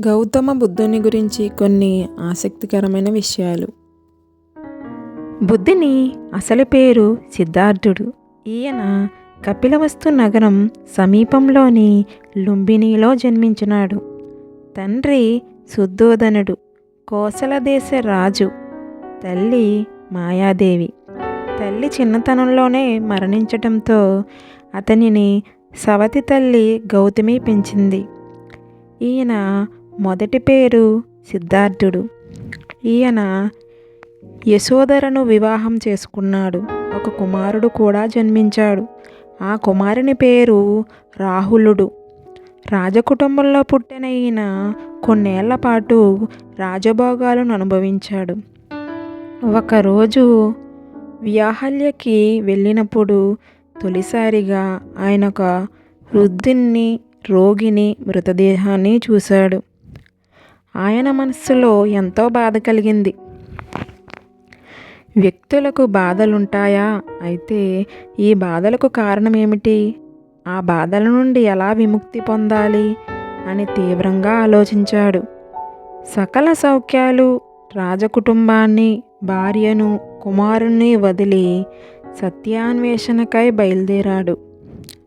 గౌతమ బుద్ధుని గురించి కొన్ని ఆసక్తికరమైన విషయాలు. బుద్ధుని అసలు పేరు సిద్ధార్థుడు. ఈయన కపిలవస్తు నగరం సమీపంలోని లుంబినిలో జన్మించినాడు. తండ్రి శుద్ధోదనుడు కోసల దేశ రాజు తల్లి మాయాదేవి. తల్లి చిన్నతనంలోనే మరణించటంతో అతనిని సవతి తల్లి గౌతమి పెంచింది. ఈయన మొదటి పేరు సిద్ధార్థుడు. ఈయన యశోధరను వివాహం చేసుకున్నాడు. ఒక కుమారుడు కూడా జన్మించాడు. ఆ కుమారుని పేరు రాహులుడు. రాజకుటుంబంలో పుట్టిన ఈయన కొన్నేళ్ళ పాటు రాజభోగాలను అనుభవించాడు. ఒకరోజు వ్యాహల్యకి వెళ్ళినప్పుడు తొలిసారిగా ఆయన ఒక వృద్ధుణ్ణి రోగిని మృతదేహాన్ని చూశాడు. ఆయన మనస్సులో ఎంతో బాధ కలిగింది. వ్యక్తులకు బాధలుంటాయా? అయితే ఈ బాధలకు కారణం ఏమిటి ఆ బాధల నుండి ఎలా విముక్తి పొందాలి? అని తీవ్రంగా ఆలోచించాడు. సకల సౌఖ్యాలు రాజకుటుంబాన్ని భార్యను కుమారుణ్ణి వదిలి సత్యాన్వేషణకై బయలుదేరాడు.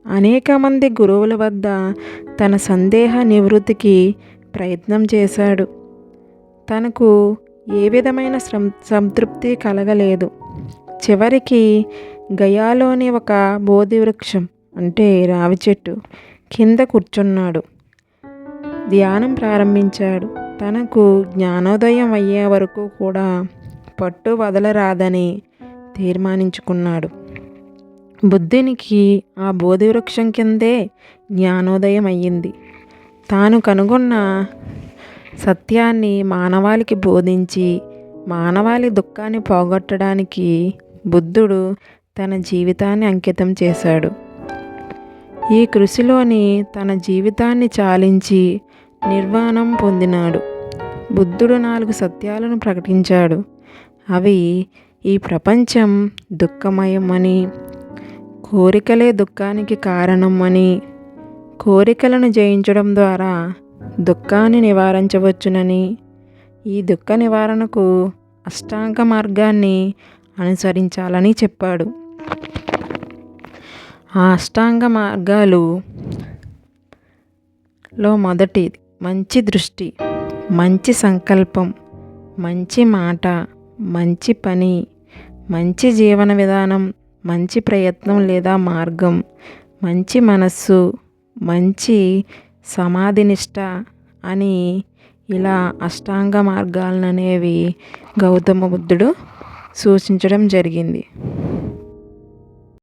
అనేక మంది గురువుల వద్ద తన సందేహ నివృత్తికి ప్రయత్నం చేశాడు. తనకు ఏ విధమైన సం సంతృప్తి కలగలేదు. చివరికి గయాలోని ఒక బోధి వృక్షం అంటే రావి చెట్టు కింద కూర్చున్నాడు. ధ్యానం ప్రారంభించాడు. తనకు జ్ఞానోదయం అయ్యే వరకు కూడా పట్టు వదలరాదని తీర్మానించుకున్నాడు. బుద్ధునికి ఆ బోధి వృక్షం కిందే జ్ఞానోదయం అయ్యింది. తాను కనుగొన్న సత్యాన్ని మానవాళికి బోధించి మానవాళి దుఃఖాన్ని పోగొట్టడానికి బుద్ధుడు తన జీవితాన్ని అంకితం చేశాడు. ఈ కృషిలోని తన జీవితాన్ని చాలించి నిర్వాణం పొందినాడు. బుద్ధుడు నాలుగు సత్యాలను ప్రకటించాడు. అవి ఈ ప్రపంచం దుఃఖమయమని కోరికలే దుఃఖానికి కారణం అని కోరికలను జయించడం ద్వారా దుఃఖాన్ని నివారించవచ్చునని. ఈ దుఃఖ నివారణకు అష్టాంగ మార్గాన్ని అనుసరించాలని చెప్పాడు. ఆ అష్టాంగ మార్గాలు లో మొదటిది మంచి దృష్టి మంచి సంకల్పం మంచి మాట మంచి పని మంచి జీవన విధానం మంచి ప్రయత్నం లేదా మార్గం మంచి మనస్సు మంచి సమాధినిష్ట అని ఇలా అష్టాంగ మార్గాలను అనేవి గౌతమ బుద్ధుడు సూచించడం జరిగింది.